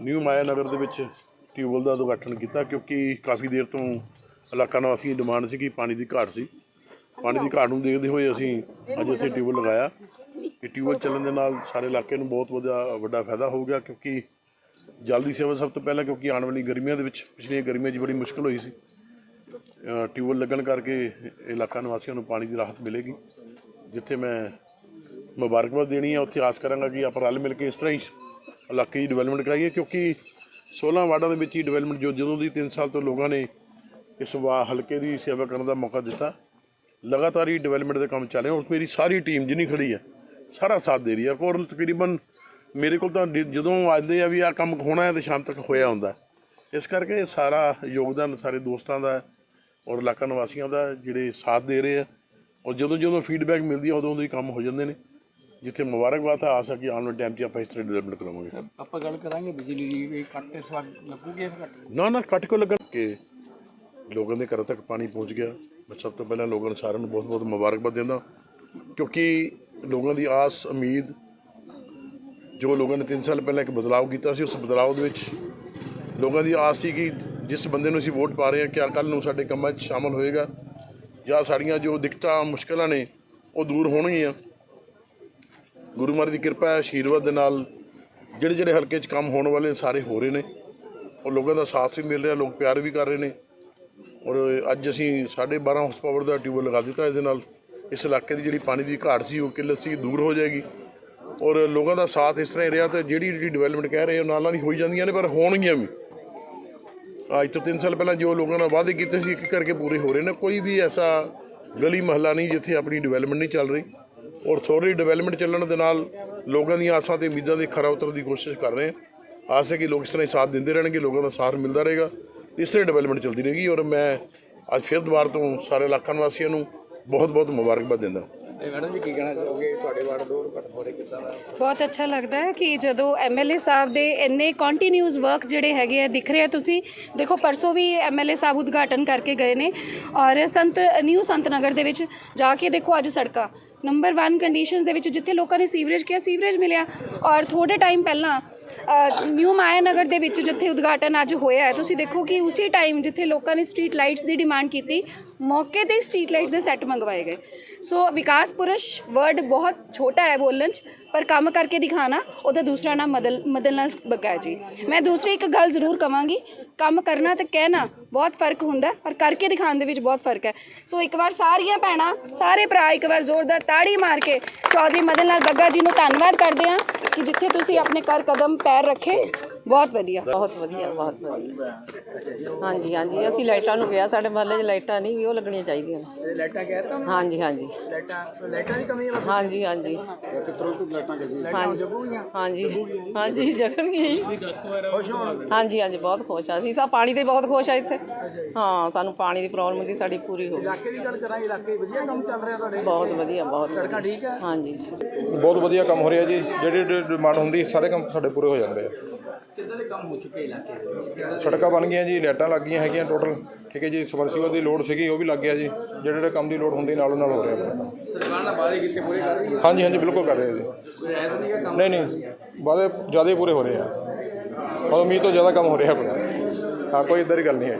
New ਮਾਇਆ ਨਗਰ ਦੇ ਵਿੱਚ tubewell ਦਾ ਉਦਘਾਟਨ ਕੀਤਾ ਕਿਉਂਕਿ ਕਾਫੀ ਦੇਰ ਤੋਂ ਇਲਾਕਾ ਨਿਵਾਸੀਆਂ ਦੀ ਡਿਮਾਂਡ ਸੀ ਕਿ ਪਾਣੀ ਦੀ ਘਾਟ ਸੀ। ਪਾਣੀ ਦੀ ਘਾਟ ਨੂੰ ਦੇਖਦੇ ਹੋਏ ਅਸੀਂ ਅੱਜ ਇੱਥੇ ਟਿਊਬਵੈੱਲ ਲਗਾਇਆ। ਇਹ ਟਿਊਬਵੈੱਲ ਚੱਲਣ ਦੇ ਨਾਲ ਸਾਰੇ ਇਲਾਕੇ ਨੂੰ ਬਹੁਤ ਵੱਡਾ ਵੱਡਾ ਫਾਇਦਾ ਹੋਊਗਾ ਕਿਉਂਕਿ ਜਲ ਦੀ ਸੇਵਾ ਸਭ ਤੋਂ ਪਹਿਲਾਂ ਕਿਉਂਕਿ ਆਉਣ ਵਾਲੀ ਗਰਮੀਆਂ ਦੇ ਵਿੱਚ ਪਿਛਲੀਆਂ ਗਰਮੀਆਂ 'ਚ ਬੜੀ ਮੁਸ਼ਕਲ ਹੋਈ ਸੀ। ਅ, ਟਿਊਬਵੈੱਲ ਲੱਗਣ ਕਰਕੇ ਇਲਾਕਾ ਨਿਵਾਸੀਆਂ ਨੂੰ ਪਾਣੀ ਦੀ ਰਾਹਤ ਮਿਲੇਗੀ ਜਿੱਥੇ ਮੈਂ ਮੁਬਾਰਕਬਾਦ ਦੇਣੀ ਹੈ ਉੱਥੇ ਆਸ ਕਰਾਂਗਾ ਕਿ ਆਪਾਂ ਰਲ ਮਿਲ ਕੇ ਇਸ ਤਰ੍ਹਾਂ ਹੀ ਇਲਾਕੇ ਦੀ ਡਿਵੈਲਪਮੈਂਟ ਕਰਾਈਏ ਕਿਉਂਕਿ 16 ਵਾਰਡਾਂ ਦੇ ਵਿੱਚ ਹੀ ਡਿਵੈਲਪਮੈਂਟ ਜੋ ਜਦੋਂ ਦੀ 3 ਸਾਲ ਤੋਂ ਲੋਕਾਂ ਨੇ ਇਸ ਵਾ, ਹਲਕੇ ਦੀ ਸੇਵਾ ਕਰਨ ਦਾ ਮੌਕਾ ਦਿੱਤਾ, ਲਗਾਤਾਰ ਹੀ ਡਿਵੈਲਪਮੈਂਟ ਦੇ ਕੰਮ ਚੱਲ ਰਹੇ ਔਰ ਮੇਰੀ ਸਾਰੀ ਟੀਮ ਜਿੰਨੀ ਖੜੀ ਹੈ, ਸਾਰਾ ਸਾਥ ਦੇ ਰਹੀ ਹੈ। ਔਰ ਤਕਰੀਬਨ ਮੇਰੇ ਕੋਲ ਤਾਂ ਜਦੋਂ ਆਉਂਦੇ ਆ ਵੀ ਆ ਕੰਮ ਹੋਣਾ ਹੈ ਤੇ ਸ਼ਾਮ ਤੱਕ ਹੋਇਆ ਹੁੰਦਾ ਇਸ ਕਰਕੇ ਸਾਰਾ ਯੋਗਦਾਨ ਸਾਰੇ ਦੋਸਤਾਂ ਦਾ ਔਰ ਇਲਾਕਾ ਨਿਵਾਸੀਆਂ ਦਾ ਜਿਹੜੇ ਸਾਥ ਦੇ ਰਹੇ ਆ ਔਰ ਜਦੋਂ ਜਦੋਂ ਫੀਡਬੈਕ ਮਿਲਦੀ ਆ ਉਦੋਂ ਉਦੋਂ ਹੀ ਕੰਮ ਹੋ ਜਾਂਦੇ ਨੇ। ਜਿੱਥੇ ਮੁਬਾਰਕਬਾਦ ਹੈ ਆਸ ਹੈ ਕਿ ਆਉਣ ਵਾਲੇ ਟਾਈਮ 'ਚ ਆਪਾਂ ਇਸ ਤਰ੍ਹਾਂ ਡਿਵੈਲਪਮੈਂਟ ਕਰਾਵਾਂਗੇ ਆਪਾਂ ਗੱਲ ਕਰਾਂਗੇ ਬਿਜਲੀ ਦੀ ਵੀ ਕੱਟ ਇਸ ਵਾਰ ਲੱਗੂਗੇ ਫਿਰ ਕੱਟ ਨਾ ਨਾ ਕੱਟ ਕੋ ਲੱਗਣ? ਕਿ ਲੋਕਾਂ ਦੇ ਘਰਾਂ ਤੱਕ ਪਾਣੀ ਪਹੁੰਚ ਗਿਆ। ਮੈਂ ਸਭ ਤੋਂ ਪਹਿਲਾਂ ਲੋਕਾਂ ਨੂੰ ਸਾਰਿਆਂ ਨੂੰ ਬਹੁਤ ਬਹੁਤ ਮੁਬਾਰਕਬਾਦ ਦਿੰਦਾ। ਕਿਉਂਕਿ ਲੋਕਾਂ ਦੀ ਆਸ ਉਮੀਦ ਜੋ ਲੋਕਾਂ ਨੇ 3 ਸਾਲ ਪਹਿਲਾਂ ਇੱਕ ਬਦਲਾਅ ਕੀਤਾ ਸੀ ਉਸ ਬਦਲਾਅ ਦੇ ਵਿੱਚ ਲੋਕਾਂ ਦੀ ਆਸ ਸੀ ਕਿ ਜਿਸ ਬੰਦੇ ਨੂੰ ਅਸੀਂ ਵੋਟ ਪਾ ਰਹੇ ਹਾਂ ਕਿ ਕੱਲ ਨੂੰ ਸਾਡੇ ਕੰਮਾਂ 'ਚ ਸ਼ਾਮਲ ਹੋਏਗਾ। ਜਾਂ ਸਾਡੀਆਂ ਜੋ ਦਿੱਕਤਾਂ ਮੁਸ਼ਕਲਾਂ ਨੇ ਉਹ ਦੂਰ ਹੋਣਗੀਆਂ। ਗੁਰੂ ਮਹਾਰਾਜ ਦੀ ਕਿਰਪਾ ਹੈ, ਆਸ਼ੀਰਵਾਦ ਦੇ ਨਾਲ ਜਿਹੜੇ ਜਿਹੜੇ ਹਲਕੇ 'ਚ ਕੰਮ ਹੋਣ ਵਾਲੇ ਸਾਰੇ ਹੋ ਰਹੇ ਨੇ। ਔਰ ਲੋਕਾਂ ਦਾ ਸਾਥ ਵੀ ਮਿਲ ਰਿਹਾ, ਲੋਕ ਪਿਆਰ ਵੀ ਕਰ ਰਹੇ ਨੇ। ਔਰ ਅੱਜ ਅਸੀਂ 12.5 ਹਾਰਸ ਪਾਵਰ ਦਾ ਟਿਊਬਵੈੱਲ ਲਗਾ ਦਿੱਤਾ ਇਹਦੇ ਨਾਲ। ਇਸ ਇਲਾਕੇ ਦੀ ਜਿਹੜੀ ਪਾਣੀ ਦੀ ਘਾਟ ਸੀ, ਉਹ ਕਿੱਲਤ ਸੀ, ਦੂਰ ਹੋ ਜਾਏਗੀ। ਔਰ ਲੋਕਾਂ ਦਾ ਸਾਥ ਇਸ ਤਰ੍ਹਾਂ ਹੀ ਰਿਹਾ ਤੇ ਜਿਹੜੀ ਜਿਹੜੀ ਡਿਵੈਲਪਮੈਂਟ ਕਹਿ ਰਹੇ ਹੋ ਨਾਲ ਨਾਲ ਹੀ ਹੋਈ ਜਾਂਦੀਆਂ ਨੇ, ਪਰ ਹੋਣਗੀਆਂ ਵੀ। ਅੱਜ ਤੋਂ 3 ਸਾਲ ਪਹਿਲਾਂ ਜੋ ਲੋਕਾਂ ਨਾਲ ਵਾਅਦੇ ਕੀਤੇ ਸੀ, ਇੱਕ ਕਰਕੇ ਪੂਰੇ ਹੋ ਰਹੇ ਨੇ। ਕੋਈ ਵੀ ਐਸਾ ਗਲੀ ਮਹੱਲਾ ਨਹੀਂ ਜਿੱਥੇ ਆਪਣੀ ਡਿਵੈਲਪਮੈਂਟ ਨਹੀਂ ਚੱਲ ਰਹੀ। ਔਰ ਥੋੜੀ ਡਿਵੈਲਪਮੈਂਟ ਚੱਲਣ ਦੇ ਨਾਲ ਲੋਕਾਂ ਦੀਆਂ ਆਸਾਂ ਤੇ ਉਮੀਦਾਂ ਦੇ ਖਰਾ ਉਤਰਨ ਦੀ ਕੋਸ਼ਿਸ਼ ਕਰ ਰਹੇ ਹਾਂ। ਆਸ ਹੈ ਕਿ ਲੋਕ ਇਸ ਤਰ੍ਹਾਂ ਹੀ ਸਾਥ ਦਿੰਦੇ ਰਹਿਣਗੇ ਲੋਕਾਂ ਦਾ ਸਾਥ ਮਿਲਦਾ ਰਹੇਗਾ। ਇਸ ਤਰ੍ਹਾਂ ਡਿਵੈਲਪਮੈਂਟ ਚੱਲਦੀ ਰਹੇਗੀ ਔਰ ਮੈਂ ਅੱਜ ਫਿਰ ਦੁਬਾਰਾ ਤੋਂ ਸਾਰੇ ਇਲਾਕਾ ਨਿਵਾਸੀਆਂ ਨੂੰ ਬਹੁਤ ਬਹੁਤ ਮੁਬਾਰਕਬਾਦ ਦਿੰਦਾ ਇਹ ਮੈਡਮ ਜੀ ਕੀ ਕਹਿਣਾ ਚਾਹੋਗੇ? ਤੁਹਾਡੇ ਵਾਰਡ ਦੋ ਘੱਟ ਹੋ ਰਹੇ ਕਿੱਦਾਂ ਦਾ? ਬਹੁਤ ਅੱਛਾ ਲੱਗਦਾ ਹੈ ਕਿ ਜਦੋਂ ਐਮਐਲਏ ਸਾਹਿਬ ਦੇ ਇੰਨੇ ਕੰਟੀਨਿਊਸ ਵਰਕ ਜਿਹੜੇ ਹੈਗੇ ਆ ਦਿਖ ਰਿਹਾ ਤੁਸੀਂ। ਦੇਖੋ ਪਰਸੋਂ ਵੀ ਐਮਐਲਏ ਸਾਹਿਬ ਉਦਘਾਟਨ ਕਰਕੇ ਗਏ ਨੇ ਔਰ ਸੰਤ ਨਿਊ ਸੰਤ ਨਗਰ ਦੇ ਵਿੱਚ ਜਾ ਕੇ ਦੇਖੋ ਅੱਜ ਸੜਕਾਂ। ਨੰਬਰ 1 ਕੰਡੀਸ਼ਨਸ ਦੇ ਵਿੱਚ ਜਿੱਥੇ ਲੋਕਾਂ ਨੇ ਸੀਵਰੇਜ ਕਿਹਾ, ਸੀਵਰੇਜ ਮਿਲਿਆ। ਔਰ ਥੋੜੇ ਟਾਈਮ ਪਹਿਲਾਂ ਨਿਊ ਮਾਇਆ ਨਗਰ ਦੇ ਵਿੱਚ ਜਿੱਥੇ ਉਦਘਾਟਨ ਅੱਜ ਹੋਇਆ ਹੈ, ਤੁਸੀਂ ਦੇਖੋ ਕਿ ਉਸੇ ਟਾਈਮ ਜਿੱਥੇ ਲੋਕਾਂ ਨੇ ਸਟਰੀਟ ਲਾਈਟਸ ਦੀ ਡਿਮਾਂਡ ਕੀਤੀ, ਮੌਕੇ ਤੇ ਸਟਰੀਟ ਲਾਈਟਸ ਦੇ ਸੈੱਟ ਮੰਗਵਾਏ ਗਏ। ਸੋ ਵਿਕਾਸ ਪੁਰਸ਼ ਵਰਡ ਬਹੁਤ ਛੋਟਾ ਹੈ ਬੋਲਣ 'ਚ, ਪਰ ਕੰਮ ਕਰਕੇ ਦਿਖਾਣਾ, ਉਹਦਾ ਦੂਸਰਾ ਨਾਮ ਮਦਨ ਮਦਨ ਲਾਲ ਬੱਗਾ ਜੀ। ਮੈਂ ਦੂਸਰੀ ਇੱਕ ਗੱਲ ਜ਼ਰੂਰ ਕਵਾਂਗੀ, ਕੰਮ ਕਰਨਾ ਤੇ ਕਹਿਣਾ ਬਹੁਤ ਫ਼ਰਕ ਹੁੰਦਾ ਔਰ ਕਰਕੇ ਦਿਖਾਉਣ ਦੇ ਵਿੱਚ ਬਹੁਤ ਫ਼ਰਕ ਹੈ। ਸੋ ਇੱਕ ਵਾਰ ਸਾਰੀਆਂ ਭੈਣਾਂ, ਸਾਰੇ ਭਰਾ ਇੱਕ ਵਾਰ ਜ਼ੋਰਦਾਰ ਤਾੜੀ ਮਾਰ ਕੇ ਚੌਧਰੀ ਮਦਨ ਲਾਲ ਬੱਗਾ ਜੀ ਨੂੰ ਧੰਨਵਾਦ ਕਰਦੇ ਹਾਂ ਕਿ ਜਿੱਥੇ ਤੁਸੀਂ ਆਪਣੇ ਕਰ ਕਦਮ ਪੈਰ ਰੱਖੇ। ਬਹੁਤ ਵਧੀਆ ਬਹੁਤ ਵਧੀਆ ਬਹੁਤ ਵਧੀਆ। ਹਾਂਜੀ ਹਾਂਜੀ ਅਸੀਂ ਲਾਈਟਾਂ ਨੂੰ ਗਿਆ ਸਾਡੇ ਮਹੱਲੇ 'ਚ ਲਾਈਟਾਂ ਨਹੀਂ ਵੀ ਉਹ ਲੱਗਣੀਆਂ ਚਾਹੀਦੀਆਂ ਨੇ। ਇਹ ਲਾਈਟਾਂ ਕਹਿ ਤਾ ਹਾਂਜੀ ਹਾਂਜੀ। ਲਾਈਟਾਂ ਲਾਈਟਾਂ ਦੀ ਕਮੀ ਹੈ ਹਾਂਜੀ ਹਾਂਜੀ। ਕਿਤਰੋਂ ਤੋਂ ਲਾਈਟਾਂ ਕਿਹਦੀ ਹਾਂਜੀ ਹਾਂਜੀ ਹਾਂਜੀ ਜਗਣਗੀਆਂ ਹੀ। ਖੁਸ਼ ਹੋ ਹਾਂਜੀ ਹਾਂਜੀ ਬਹੁਤ ਖੁਸ਼ ਆ। ਅਸੀਂ ਤਾਂ ਪਾਣੀ ਤੇ ਬਹੁਤ ਖੁਸ਼ ਆ ਇੱਥੇ। ਹਾਂ ਸਾਨੂੰ ਪਾਣੀ ਦੀ ਪ੍ਰੋਬਲਮ ਹੁੰਦੀ ਸਾਡੀ ਪੂਰੀ ਹੋ ਗਈ। ਇਲਾਕੇ ਦੀ ਗੱਲ ਕਰਾਂਗੇ ਇਲਾਕੇ ਵਧੀਆ ਕੰਮ ਚੱਲ ਰਿਹਾ ਤੁਹਾਡੇ? ਬਹੁਤ ਵਧੀਆ ਬਹੁਤ ਸੜਕਾਂ ਠੀਕ ਹੈ ਹਾਂਜੀ। ਬਹੁਤ ਵਧੀਆ ਕੰਮ ਹੋ ਰਿਹਾ ਜੀ। ਜਿਹੜੀ ਡਿਮਾਂਡ ਹੁੰਦੀ ਸਾਰੇ ਕੰਮ ਸਾਡੇ ਪੂਰੇ ਹੋ ਜਾਂਦੇ ਆ। ਕਿੱਦਾਂ ਦੇ ਕੰਮ ਹੋ ਚੁੱਕੇ ਇਲਾਕੇ ਦੇ ਵਿੱਚ? ਕਿੱਦਾਂ ਸੜਕਾਂ ਬਣ ਗਈਆਂ ਜੀ ਲਾਈਟਾਂ ਲੱਗ ਗਈਆਂ ਹੈਗੀਆਂ ਟੋਟਲ ਠੀਕ ਹੈ ਜੀ ਸਬਮਰਸੀਬਲ ਦੀ ਲੋਡ ਸੀਗੀ ਉਹ ਵੀ ਲੱਗ ਗਿਆ ਜੀ। ਜਿਹੜੇ ਜਿਹੜੇ ਕੰਮ ਦੀ ਲੋਡ ਹੁੰਦੀ ਨਾਲੋਂ ਨਾਲ ਹੋ ਰਿਹਾ ਆਪਣਾ। ਕੰਮ ਸਰਕਾਰ ਨਾਲ ਵਾਅਦੇ ਕੀਤੇ ਪੂਰੇ ਕਰ ਰਹੀ ਹੈ? ਹਾਂਜੀ ਹਾਂਜੀ ਬਿਲਕੁਲ ਕਰ ਰਹੇ ਜੀ। ਕੋਈ ਐ ਤਾਂ ਨਹੀਂ ਕੰਮ? ਨਹੀਂ ਨਹੀਂ ਵਾਅਦੇ ਜ਼ਿਆਦਾ ਹੀ ਪੂਰੇ ਹੋ ਰਹੇ ਆ। ਉਮੀਦ ਤੋਂ ਜ਼ਿਆਦਾ ਕੰਮ ਹੋ ਰਿਹਾ ਆਪਣਾ। ਹਾਂ ਕੋਈ ਇਦਾਂ ਦੀ ਗੱਲ ਨਹੀਂ ਹੈ।